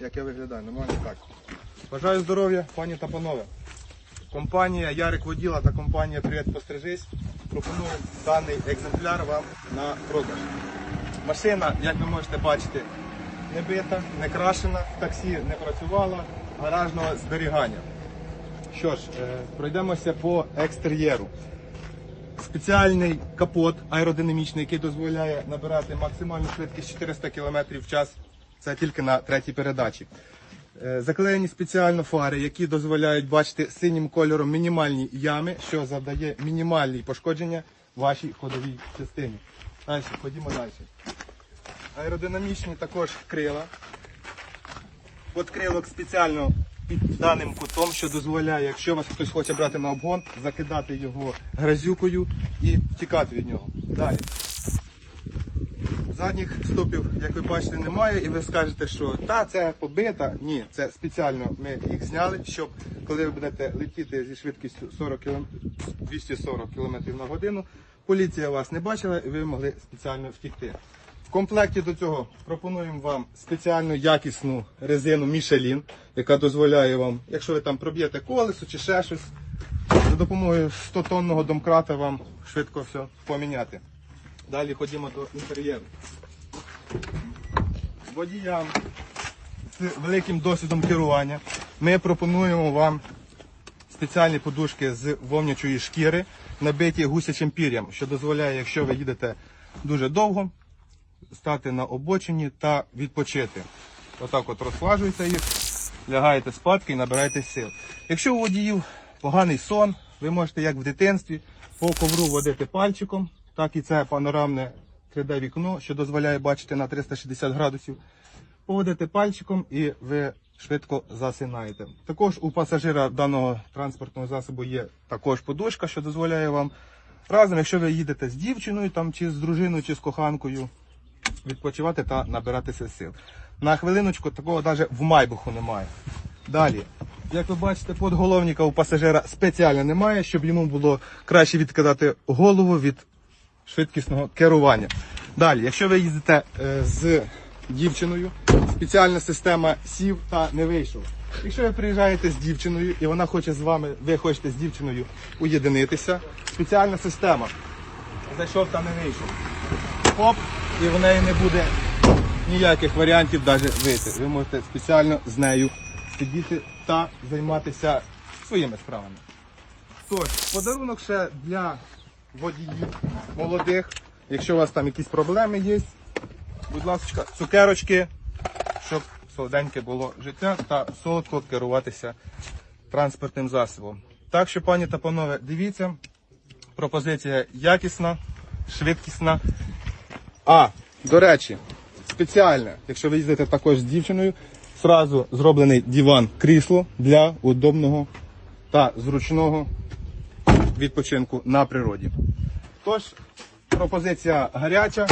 як я виглядаю, нормально так. Бажаю здоров'я, пані та панове. Компанія Ярик Воділа та компанія Привіт Пострижись пропонує даний екземпляр вам на продаж. Машина, як ви можете бачити, не бита, не крашена, таксі не працювало, гаражного зберігання. Що ж, е, пройдемося по екстер'єру. Спеціальний капот аеродинамічний, який дозволяє набирати максимальну швидкість 400 км в час. Це тільки на третій передачі. Е, Заклеєні спеціально фари, які дозволяють бачити синім кольором мінімальні ями, що завдає мінімальні пошкодження вашій ходовій частині. Далі, ходімо далі. Аеродинамічні також крила. От крилок спеціально під даним кутом, що дозволяє, якщо вас хтось хоче брати на обгон, закидати його грязюкою і тікати від нього. Далі. Задніх стопів, як ви бачите, немає, і ви скажете, що та це побита. Ні, це спеціально ми їх зняли, щоб коли ви будете летіти зі швидкістю 40 км, 240 км на годину, поліція вас не бачила і ви могли спеціально втікти. В комплекті до цього пропонуємо вам спеціальну якісну резину Michelin, яка дозволяє вам, якщо ви там проб'єте колесо чи ще щось, за допомогою 100-тонного домкрата вам швидко все поміняти. Далі ходімо до інтер'єру. Водіям з великим досвідом керування ми пропонуємо вам спеціальні подушки з вовнячої шкіри, набиті гусячим пір'ям, що дозволяє, якщо ви їдете дуже довго, стати на обочині та відпочити. Отак от розслажуєте їх, лягаєте спадки і набираєте сил. Якщо у водіїв поганий сон, ви можете, як в дитинстві, по ковру водити пальчиком, так і це панорамне 3D-вікно, що дозволяє бачити на 360 градусів. Поводите пальчиком і ви швидко засинаєте. Також у пасажира даного транспортного засобу є також подушка, що дозволяє вам разом, якщо ви їдете з дівчиною, там, чи з дружиною, чи з коханкою, відпочивати та набиратися сил. На хвилиночку такого навіть в майбуху немає. Далі. Як ви бачите, подголовника у пасажира спеціально немає, щоб йому було краще відкидати голову від швидкісного керування. Далі, якщо ви їздите е, з дівчиною, спеціальна система сів та не вийшов. Якщо ви приїжджаєте з дівчиною і вона хоче з вами, ви хочете з дівчиною уєдинитися, спеціальна система. Зайшов та не вийшов. Хоп, і в неї не буде ніяких варіантів навіть вийти. Ви можете спеціально з нею сидіти та займатися своїми справами. Тож, подарунок ще для водіїв молодих. Якщо у вас там якісь проблеми є, будь ласка, цукерочки, щоб солоденьке було життя та солодко керуватися транспортним засобом. Так що, пані та панове, дивіться, пропозиція якісна, швидкісна. А, до речі, спеціальне, якщо ви їздите також з дівчиною, зразу зроблений диван крісло для удобного та зручного відпочинку на природі. Тож, пропозиція гаряча,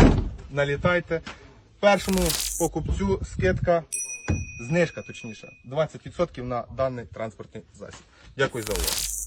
налітайте. Першому покупцю скидка, знижка точніше, 20% на даний транспортний засіб. Дякую за увагу.